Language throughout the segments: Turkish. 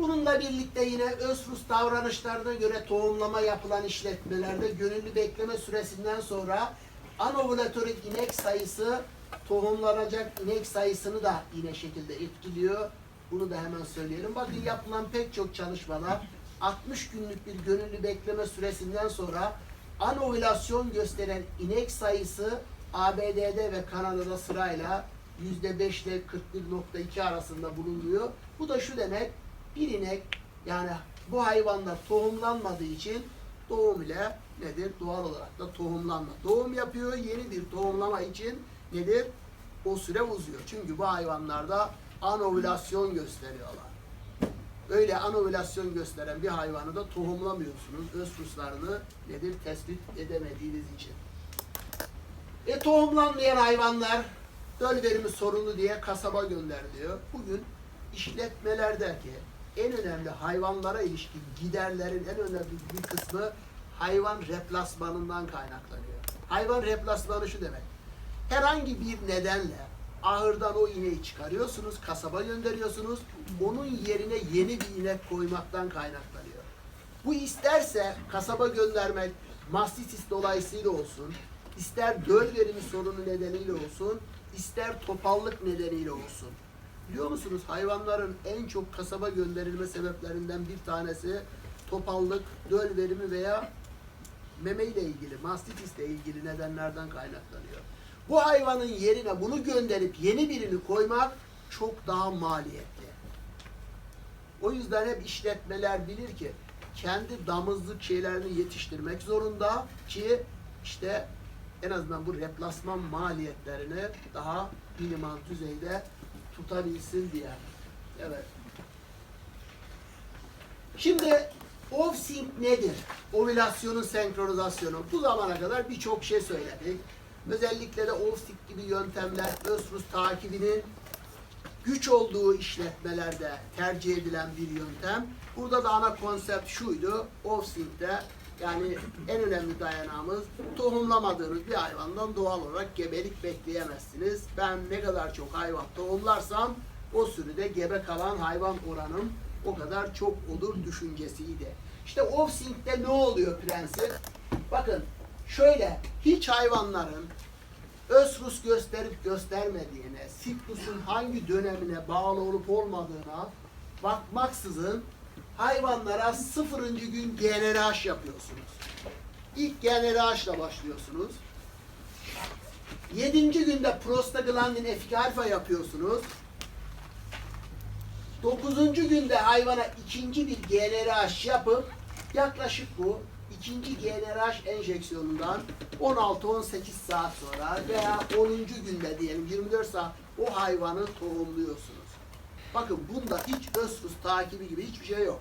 Bununla birlikte yine Ösrus davranışlarına göre tohumlama yapılan işletmelerde gönüllü bekleme süresinden sonra anovulatorik inek sayısı tohumlanacak inek sayısını da yine şekilde etkiliyor. Bunu da hemen söyleyelim. Bakın yapılan pek çok çalışmalar 60 günlük bir gönüllü bekleme süresinden sonra anovülasyon gösteren inek sayısı ABD'de ve Kanada'da sırayla %5 ile 41.2 arasında bulunuyor. Bu da şu demek, bir inek yani bu hayvanlar tohumlanmadığı için doğum ile nedir? Doğal olarak da tohumlanma. Doğum yapıyor, yeni bir tohumlama için nedir? O süre uzuyor. Çünkü bu hayvanlarda anovülasyon gösteriyorlar. Öyle anovülasyon gösteren bir hayvanı da tohumlamıyorsunuz. Östruslarını nedir? Tespit edemediğiniz için. E tohumlanmayan hayvanlar döl verimi sorunlu diye kasaba gönderiliyor. Bugün işletmelerdeki en önemli hayvanlara ilişkin giderlerin en önemli bir kısmı hayvan replasmanından kaynaklanıyor. Hayvan replasmanı şu demek. Herhangi bir nedenle ahırdan o ineği çıkarıyorsunuz, kasaba gönderiyorsunuz. Onun yerine yeni bir inek koymaktan kaynaklanıyor. Bu isterse kasaba göndermek mastitis dolayısıyla olsun, ister döl verimi sorunu nedeniyle olsun, ister topallık nedeniyle olsun. Biliyor musunuz hayvanların en çok kasaba gönderilme sebeplerinden bir tanesi topallık, döl verimi veya meme ile ilgili, mastitisle ilgili nedenlerden kaynaklanıyor. Bu hayvanın yerine bunu gönderip yeni birini koymak çok daha maliyetli. O yüzden hep işletmeler bilir ki kendi damızlık şeylerini yetiştirmek zorunda ki işte en azından bu replasman maliyetlerini daha minimal düzeyde tutabilsin diye. Evet. Şimdi off-sync nedir? Ovülasyonun senkronizasyonu. Bu zamana kadar birçok şey söyledik. Özellikle de off-sync gibi yöntemler Ösrus takibinin güç olduğu işletmelerde tercih edilen bir yöntem. Burada da ana konsept şuydu. Off-sync'te yani en önemli dayanağımız tohumlamadığınız bir hayvandan doğal olarak gebelik bekleyemezsiniz. Ben ne kadar çok hayvan tohumlarsam o sürüde gebe kalan hayvan oranım o kadar çok olur düşüncesiydi. İşte off-sync'te ne oluyor prensip? Bakın şöyle hiç hayvanların Ösrus gösterip göstermediğine, siklusun hangi dönemine bağlı olup olmadığına bakmaksızın hayvanlara sıfırıncı gün GNRH yapıyorsunuz. İlk GNRH ile başlıyorsunuz. Yedinci günde prostaglandin efik alfa yapıyorsunuz. Dokuzuncu günde hayvana ikinci bir GNRH yapıp yaklaşık bu ikinci GNRH enjeksiyonundan 16-18 saat sonra veya 10. günde diyelim 24 saat o hayvanı tohumluyorsunuz. Bakın bunda hiç Ösrus takibi gibi hiçbir şey yok.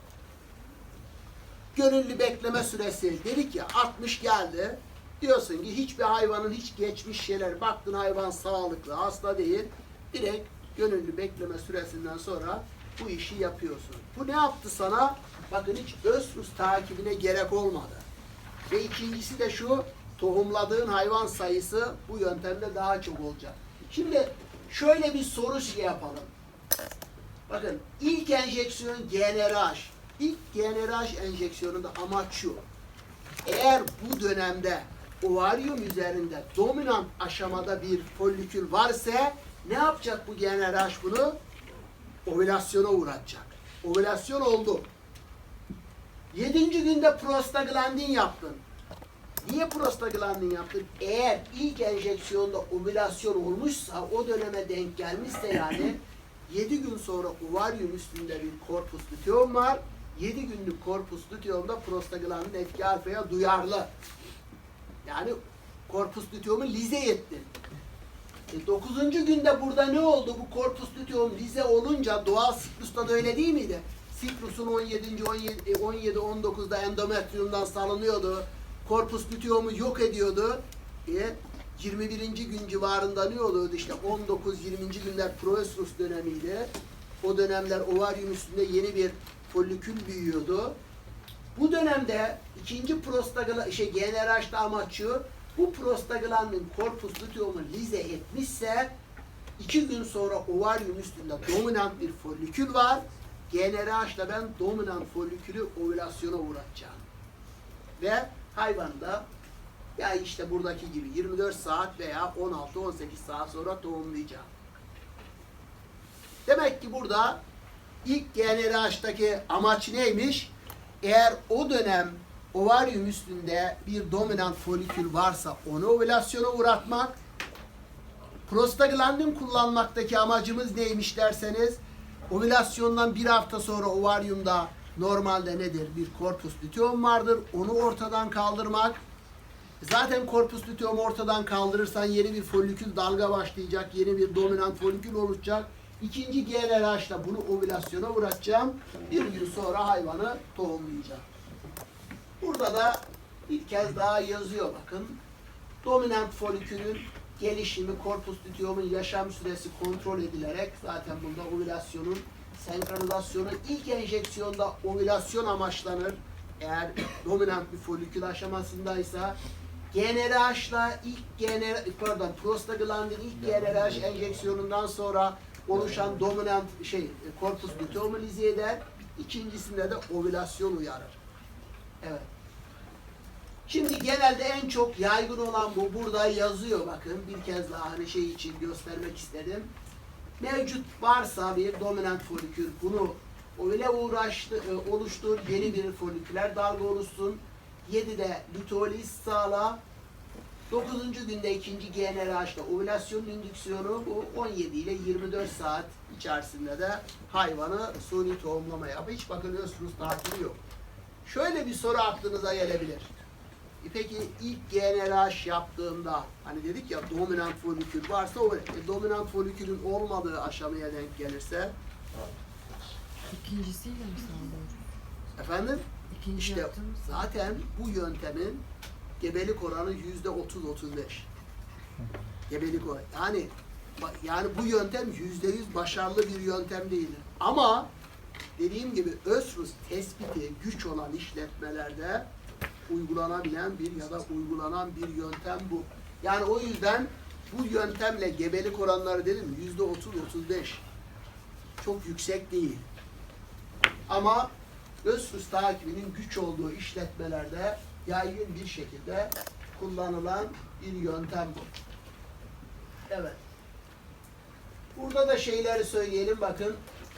Gönüllü bekleme süresi dedik ya 60 geldi. Diyorsun ki hiçbir hayvanın hiç geçmiş şeyler baktın hayvan sağlıklı hasta değil. Direkt gönüllü bekleme süresinden sonra bu işi yapıyorsun. Bu ne yaptı sana? Bakın hiç Ösrus takibine gerek olmadı. Ve ikincisi de şu, tohumladığın hayvan sayısı bu yöntemde daha çok olacak. Şimdi şöyle bir soru şey yapalım. Bakın ilk enjeksiyon GNRH. İlk GNRH enjeksiyonunda amaç şu. Eğer bu dönemde ovaryum üzerinde dominant aşamada bir folikül varsa ne yapacak bu GNRH bunu? Ovülasyona uğratacak. Ovülasyon oldu. Yedinci günde prostaglandin yaptın. Niye prostaglandin yaptın? Eğer ilk enjeksiyonda ovülasyon olmuşsa, o döneme denk gelmişse yani 7 gün sonra ovaryum üstünde bir korpus luteum var. 7 günlük korpus luteumda prostaglandin etki alfaya duyarlı. Yani korpus luteumu lize ettin. E, 9. günde burada ne oldu? Bu korpus luteum lize olunca doğal siklusta da öyle değil miydi? Siklusun 17. 17 17 19'da endometriumdan salınıyordu. Korpus luteumu yok ediyordu. E, 21. gün civarında ne oluyordu? İşte 19-20. günler proestrus dönemiydi. O dönemler ovaryum üstünde yeni bir folikül büyüyordu. Bu dönemde ikinci prostagla şey GNRH'da amaçı bu prostaglandin korpus luteumu lize etmişse iki gün sonra ovaryum üstünde dominant bir folikül var. GnRH ben dominant folikülü ovülasyona uğratacağım. Ve hayvanda ya işte buradaki gibi 24 saat veya 16-18 saat sonra tohumlayacağım. Demek ki burada ilk GnRH'taki amaç neymiş? Eğer o dönem ovaryum üstünde bir dominant folikül varsa onu ovülasyona uğratmak, prostaglandin kullanmaktaki amacımız neymiş derseniz, ovülasyondan bir hafta sonra ovaryumda normalde nedir? Bir korpus luteum vardır. Onu ortadan kaldırmak. Zaten korpus luteum ortadan kaldırırsan yeni bir folikül dalga başlayacak. Yeni bir dominant folikül oluşacak. İkinci GLRH'la bunu ovülasyona uğratacağım. Bir gün sonra hayvanı tohumlayacağım. Burada da bir kez daha yazıyor bakın. Dominant folikülün gelişimi, korpus luteum'un yaşam süresi kontrol edilerek zaten bunda ovülasyonun senkronizasyonu ilk enjeksiyonda ovülasyon amaçlanır. Eğer dominant bir folikül aşamasındaysa GnRH'la ilk GnR, pardon prostaglandin ilk GnRH enjeksiyonundan sonra oluşan dominant şey korpus luteum'u lize eder. İkincisinde de ovülasyon uyarır. Evet. Şimdi genelde en çok yaygın olan bu. Burada yazıyor bakın. Bir kez daha hani şey için göstermek istedim. Mevcut varsa bir dominant folikül bunu öyle uğraştı, e, oluştur. Yeni bir foliküler dalga oluşsun. 7'de lütoliz sağla. 9. günde ikinci GnRH'da ovülasyon indüksiyonu bu 17 ile 24 saat içerisinde de hayvanı suni tohumlama yapıyor. Hiç bakılıyorsunuz takili yok. Şöyle bir soru aklınıza gelebilir. E Peki ilk GnRH yaptığımda hani dedik ya dominant folikül varsa o e, dominant folikülün olmadığı aşamaya denk gelirse İkincisiyle mi sağlıyoruz? Efendim İkinci işte yaptığımız zaten bu yöntemin gebelik oranı yüzde 30-35. Gebelik oranı. Yani yani bu yöntem yüzde yüz başarılı bir yöntem değildir. Ama dediğim gibi Ösrus tespiti güç olan işletmelerde uygulanabilen bir ya da uygulanan bir yöntem bu. Yani o yüzden bu yöntemle gebelik oranları dedim yüzde 30-35 çok yüksek değil. Ama Ösrus takibinin güç olduğu işletmelerde yaygın bir şekilde kullanılan bir yöntem bu. Evet. Burada da şeyleri söyleyelim bakın.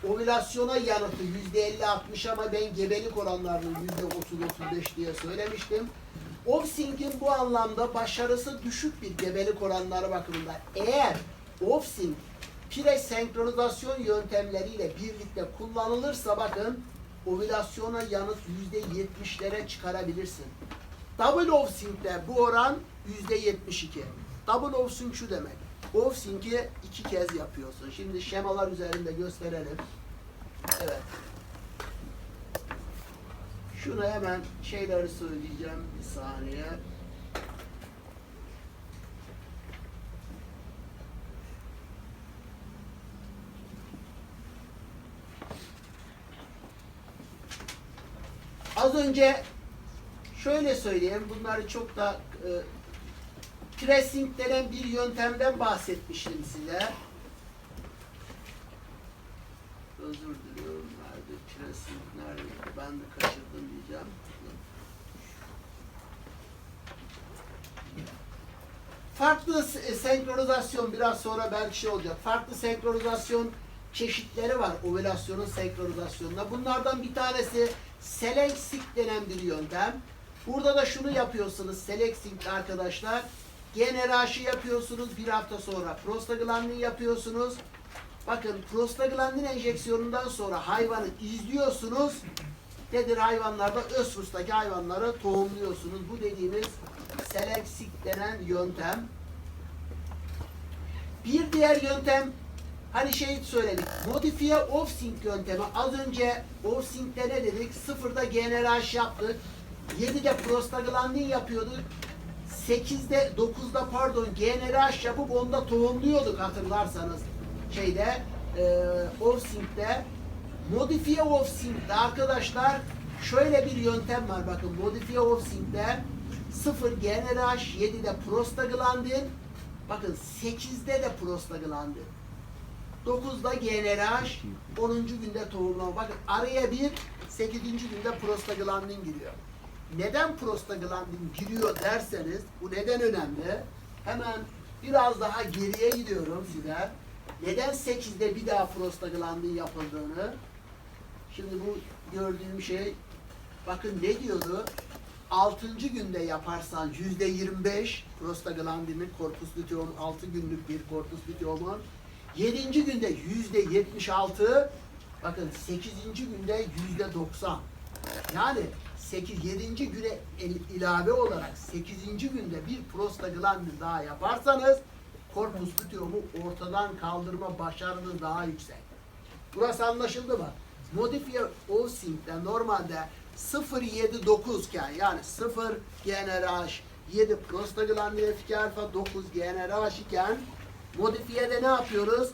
Ovülasyona yanıtı yüzde 50-60 ama ben gebelik oranlarını yüzde 30-35 diye söylemiştim. Ovsink'in bu anlamda başarısı düşük bir gebelik oranları bakımından. Eğer Ovsink pire senkronizasyon yöntemleriyle birlikte kullanılırsa bakın ovülasyona yanıt yüzde yetmişlere çıkarabilirsin. Double Ovsink'te bu oran yüzde yetmiş iki. Double Ovsink şu demek. Ovsink'i iki kez yapıyorsun. Şimdi şemalar üzerinde gösterelim. Evet. Şunu hemen şeyleri söyleyeceğim bir saniye. Az önce şöyle söyleyeyim, bunları çok da e, pressing denen bir yöntemden bahsetmiştim size. Özür diliyorum, nerede pressing, nerede? Ben de kaçırdım diyeceğim. Farklı se- senkronizasyon biraz sonra belki şey olacak. Farklı senkronizasyon çeşitleri var ovülasyonun senkronizasyonunda. Bunlardan bir tanesi Selexing denen bir yöntem. Burada da şunu yapıyorsunuz Selexing arkadaşlar. GnRH'ı yapıyorsunuz bir hafta sonra prostaglandin yapıyorsunuz. Bakın prostaglandin enjeksiyonundan sonra hayvanı izliyorsunuz. Nedir hayvanlarda? Ösrus'taki hayvanları tohumluyorsunuz. Bu dediğimiz Selexing denen yöntem. Bir diğer yöntem hani şey söyledik. Modifiye off-sync yöntemi. Az önce off-sync'te ne dedik? Sıfırda GnRH yaptık. 7'de prostaglandin yapıyorduk. 8'de 9'da pardon GnRH yapıp onda tohumluyorduk hatırlarsanız şeyde e, off-sync'te. Modifiye off-sync'te arkadaşlar şöyle bir yöntem var bakın. Modifiye off-sync'te 0 GnRH 7'de prostaglandin bakın 8'de de prostaglandin. 9'da GnRH, 10. günde tohumlama. Bakın araya bir 8. günde prostaglandin giriyor. Neden prostaglandin giriyor derseniz, bu neden önemli? Hemen biraz daha geriye gidiyorum size. Neden 8'de bir daha prostaglandin yapıldığını. Şimdi bu gördüğüm şey, bakın ne diyordu? 6. günde yaparsan yüzde 25 prostaglandinin korpus luteum 6 günlük bir korpus luteumun 7. günde yüzde 76 bakın 8. günde yüzde 90 yani 8 7. güne ilave olarak 8. günde bir prostaglandin daha yaparsanız korpus luteumu ortadan kaldırma başarınız daha yüksek. Burası anlaşıldı mı? Modifiye Ovsink'te normalde 079 iken yani 0 GnRH 7 prostaglandin F2 alfa 9 GnRH iken modifiyede ne yapıyoruz?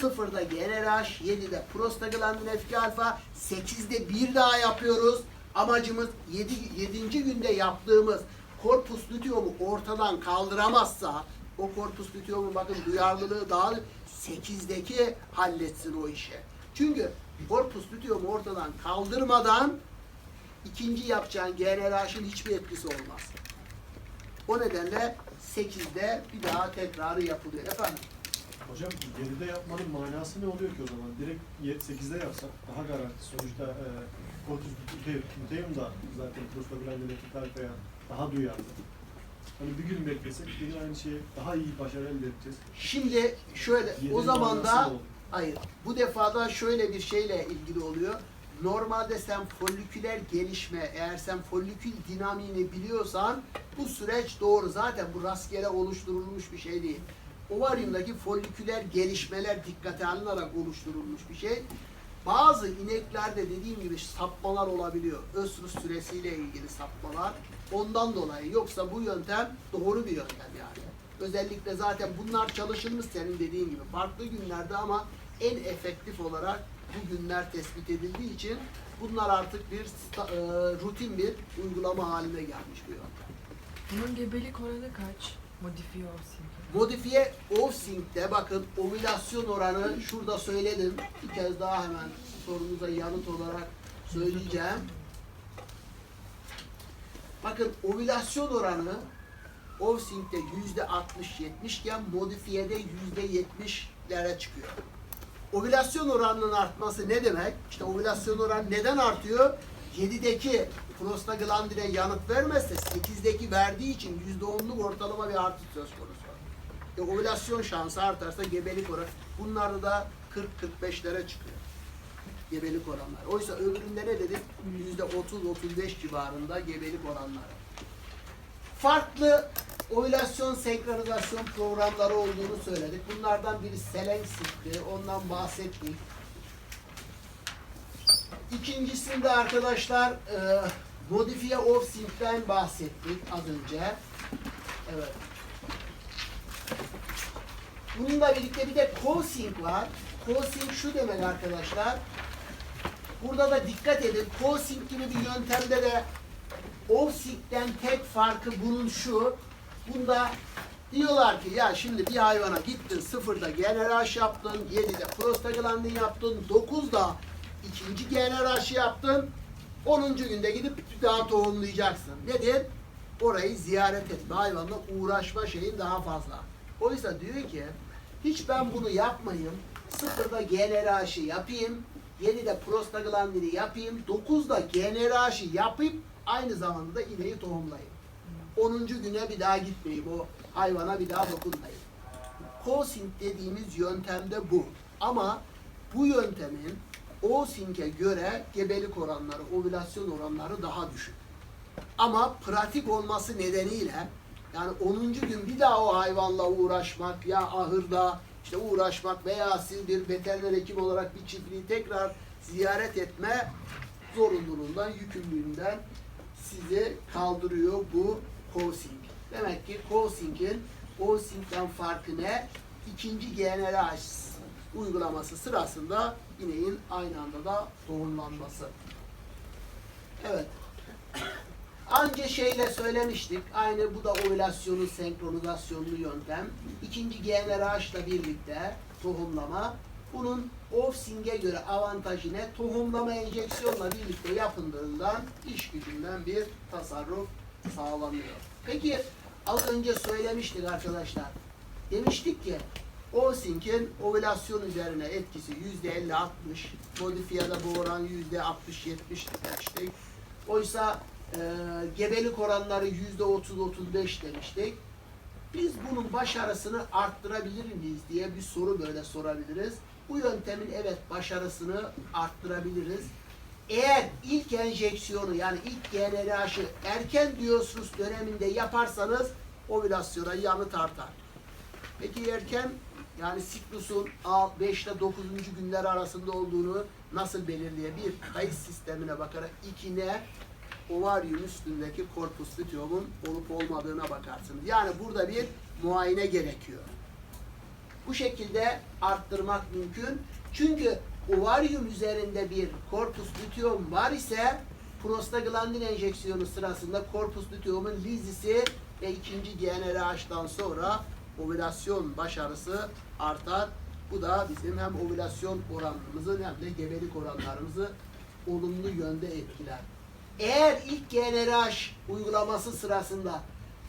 0'da GnRH 7'de prostaglandin F2 alfa 8'de bir daha yapıyoruz. Amacımız 7. 7. günde yaptığımız korpus luteumu ortadan kaldıramazsa o korpus luteumun bakın duyarlılığı daha 8'deki halletsin o işi. Çünkü korpus luteumu ortadan kaldırmadan ikinci yapacağın GnRH'ın hiçbir etkisi olmaz. O nedenle 8'de bir daha tekrarı yapılıyor. Efendim? Hocam 7'de yapmanın manası ne oluyor ki o zaman? Direkt 8'de yapsak daha garanti. Sonuçta e, korpus luteum da zaten prostaglandin etik alfaya daha duyarlı. Hani bir gün beklesek yine aynı şeyi daha iyi başarı elde edeceğiz. Şimdi şöyle o zaman da hayır bu defada şöyle bir şeyle ilgili oluyor. Normalde sen foliküler gelişme eğer sen folikül dinamiğini biliyorsan bu süreç doğru. Zaten bu rastgele oluşturulmuş bir şey değil. Ovaryumdaki foliküler gelişmeler dikkate alınarak oluşturulmuş bir şey. Bazı ineklerde dediğim gibi sapmalar olabiliyor. Östrus süresiyle ilgili sapmalar. Ondan dolayı. Yoksa bu yöntem doğru bir yöntem yani. Özellikle zaten bunlar çalışılmış senin dediğin gibi. Farklı günlerde ama en efektif olarak bu günler tespit edildiği için bunlar artık bir e, rutin bir uygulama haline gelmiş bir yöntem. Bunun gebelik oranı kaç? Modifiye olsun. Modifiye Ovsink'te bakın ovülasyon oranı şurada söyledim. Bir kez daha hemen sorunuza yanıt olarak söyleyeceğim. Bakın ovülasyon oranı yüzde 60-70 iken modifiyede yüzde 70'lere çıkıyor. Ovülasyon oranının artması ne demek? İşte ovülasyon oranı neden artıyor? 7'deki prostaglandine yanıt vermezse 8'deki verdiği için %10'luk ortalama bir artış söz konusu. E, ovülasyon şansı artarsa gebelik oranı bunlarda da 40-45'lere çıkıyor. Gebelik oranları. Oysa öbüründe ne dedik? %30-35 civarında gebelik oranları. Farklı ovülasyon senkronizasyon programları olduğunu söyledik. Bunlardan biri Selensit'ti. Ondan bahsettik. İkincisinde arkadaşlar e, modifiye of sync'ten bahsettik az önce. Evet. Bununla birlikte bir de co-sync var. Co-sync şu demek arkadaşlar. Burada da dikkat edin. Co-sync gibi bir yöntemde de Offsink'ten tek farkı bunun şu. Bunda diyorlar ki ya şimdi bir hayvana gittin sıfırda GnRH yaptın, 7'de prostaglandin yaptın, 9'da ikinci GnRH yaptın, 10. günde gidip daha tohumlayacaksın. Nedir? Orayı ziyaret etme, hayvanla uğraşma şeyin daha fazla. Oysa diyor ki hiç ben bunu yapmayayım, sıfırda GnRH'ı yapayım, 7'de prostaglandini yapayım, 9'da GnRH'ı yapıp aynı zamanda da ineği tohumlayayım. 10. güne bir daha gitmeyeyim, o hayvana bir daha dokunmayayım. Co-sync dediğimiz yöntemde bu. Ama bu yöntemin O-sync'e göre gebelik oranları, ovülasyon oranları daha düşük. Ama pratik olması nedeniyle yani 10. gün bir daha o hayvanla uğraşmak ya ahırda işte uğraşmak veya siz bir veteriner hekim olarak bir çiftliği tekrar ziyaret etme zorunluluğundan, yükümlülüğünden sizi kaldırıyor bu co-sync. Demek ki co-sync'in o-sync'ten farkı ne? İkinci GnRH uygulaması sırasında ineğin aynı anda da tohumlanması. Evet. Anca şeyle söylemiştik. Aynı bu da ovülasyonun senkronizasyonlu yöntem. İkinci GnRH ile birlikte tohumlama Bunun Ovsing'e göre avantajı ne? Tohumlama enjeksiyonla birlikte yapıldığından iş gücünden bir tasarruf sağlanıyor. Peki az önce söylemiştik arkadaşlar. Demiştik ki Ovsing'in ovülasyon üzerine etkisi yüzde 50-60, modifiyada bu oran yüzde 60-70 demiştik. Oysa e, gebelik oranları yüzde 30-35 demiştik. Biz bunun başarısını arttırabilir miyiz diye bir soru böyle sorabiliriz. Bu yöntemin evet başarısını arttırabiliriz. Eğer ilk enjeksiyonu yani ilk GnRH'ı erken diyorsunuz döneminde yaparsanız ovülasyona yanıt artar. Peki erken yani siklusun 5 ile 9. günler arasında olduğunu nasıl belirleyebilir? Kayıt sistemine bakarak iki ne ovaryum üstündeki korpus luteum'un olup olmadığına bakarsınız. Yani burada bir muayene gerekiyor. Bu şekilde arttırmak mümkün. Çünkü ovaryum üzerinde bir korpus luteum var ise prostaglandin enjeksiyonu sırasında korpus luteum'un lizisi ve ikinci GnRH'dan sonra ovülasyon başarısı artar. Bu da bizim hem ovülasyon oranımızı hem de gebelik oranlarımızı olumlu yönde etkiler. Eğer ilk GnRH uygulaması sırasında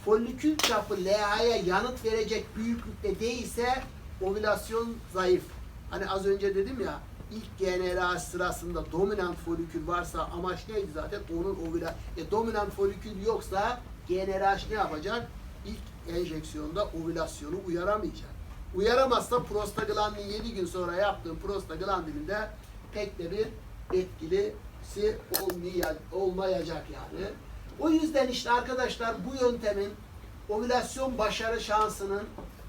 folikül çapı LH'ya yanıt verecek büyüklükte değilse ovülasyon zayıf. Hani az önce dedim ya ilk GnRH sırasında dominant folikül varsa amaç neydi zaten? Onun ovüla e, dominant folikül yoksa GnRH ne yapacak? İlk enjeksiyonda ovülasyonu uyaramayacak. Uyaramazsa prostaglandin 7 gün sonra yaptığım prostaglandinin de pek de bir etkilisi olmaya- olmayacak yani. O yüzden işte arkadaşlar bu yöntemin ovülasyon başarı şansının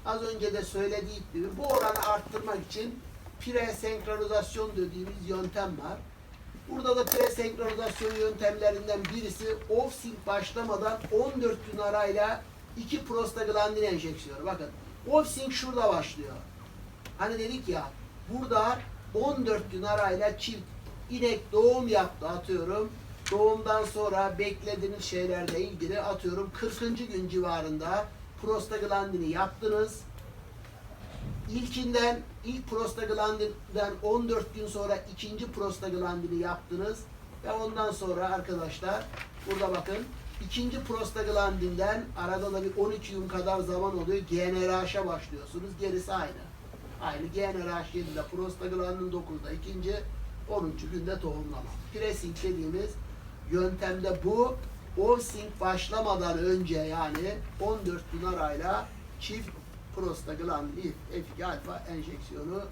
az önce de söylediğim gibi bu oranı arttırmak için presenkronizasyon dediğimiz yöntem var. Burada da presenkronizasyon yöntemlerinden birisi off-sync başlamadan 14 gün arayla iki prostaglandin enjeksiyonu. Bakın off-sync şurada başlıyor. Hani dedik ya burada 14 gün arayla çift inek doğum yaptı atıyorum. Doğumdan sonra beklediğiniz şeylerle ilgili atıyorum 40. gün civarında prostaglandini yaptınız. İlkinden ilk prostaglandinden 14 gün sonra ikinci prostaglandini yaptınız ve ondan sonra arkadaşlar burada bakın ikinci prostaglandinden arada da bir 12 gün kadar zaman oluyor. GnRH'a başlıyorsunuz. Gerisi aynı. Aynı GnRH 7'de prostaglandin 9'da ikinci 10. günde tohumlama. Pressing dediğimiz yöntemde bu. Ovsync başlamadan önce yani 14 gün arayla çift prostaglandin F2 alfa enjeksiyonu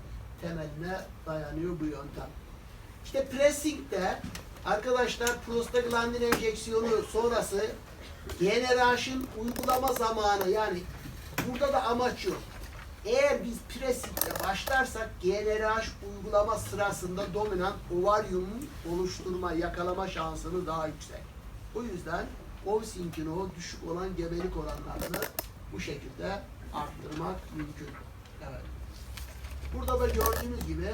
temeline dayanıyor bu yöntem. İşte pressing'de arkadaşlar prostaglandin enjeksiyonu sonrası GnRH'ın uygulama zamanı yani burada da amaç yok. Eğer biz pressing'le başlarsak GnRH uygulama sırasında dominant ovaryumun oluşturma, yakalama şansını daha yüksek. O yüzden Ovsync'in o düşük olan gebelik oranlarını bu şekilde arttırmak mümkün. Evet. Burada da gördüğünüz gibi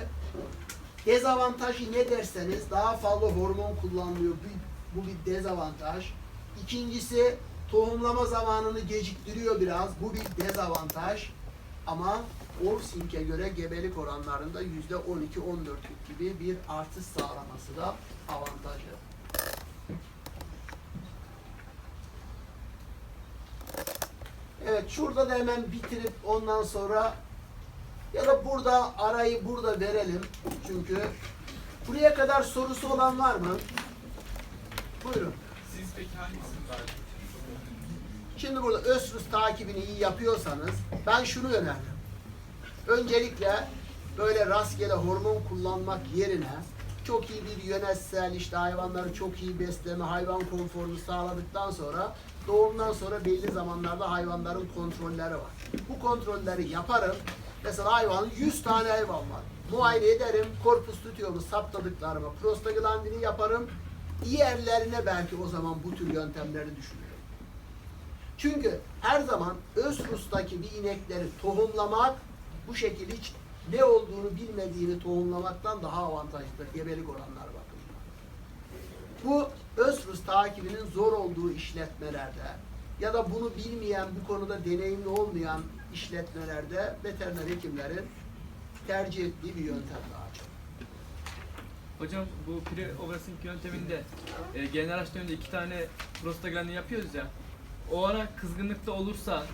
dezavantajı ne derseniz daha fazla hormon kullanılıyor. Bu, bir dezavantaj. İkincisi tohumlama zamanını geciktiriyor biraz. Bu bir dezavantaj. Ama Ovsink'e göre gebelik oranlarında yüzde 12-14 gibi bir artış sağlaması da avantajı. Evet şurada da hemen bitirip ondan sonra ya da burada arayı burada verelim. Çünkü buraya kadar sorusu olan var mı? Buyurun. Siz peki hangisini daha Şimdi burada Ösrus takibini iyi yapıyorsanız ben şunu öneririm. Öncelikle böyle rastgele hormon kullanmak yerine çok iyi bir yönetsel işte hayvanları çok iyi besleme, hayvan konforunu sağladıktan sonra doğumdan sonra belli zamanlarda hayvanların kontrolleri var. Bu kontrolleri yaparım. Mesela hayvanın 100 tane hayvan var. Muayene ederim, korpus tutuyomu saptadıklarıma prostaglandini yaparım. Diğerlerine belki o zaman bu tür yöntemleri düşünürüm. Çünkü her zaman Ösrus'taki bir inekleri tohumlamak bu şekilde hiç ne olduğunu bilmediğini tohumlamaktan daha avantajlıdır gebelik oranları bakımından. Bu Ösrus takibinin zor olduğu işletmelerde ya da bunu bilmeyen, bu konuda deneyimli olmayan işletmelerde veteriner hekimlerin tercih ettiği bir yöntem daha çok. Hocam bu pre-oversync yönteminde e, genel döneminde iki tane prostaglandin yapıyoruz ya. O ara kızgınlıkta olursa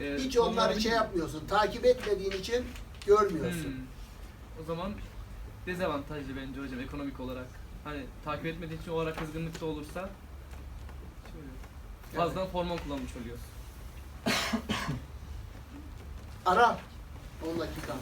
e, Hiç onları şey yapmıyorsun. Takip etmediğin için görmüyorsun. Hmm. O zaman dezavantajlı bence hocam ekonomik olarak. Hani takip etmediği için o ara kızgınlıkta olursa şöyle, fazladan hormon kullanmış oluyoruz. Ara. 10 dakika.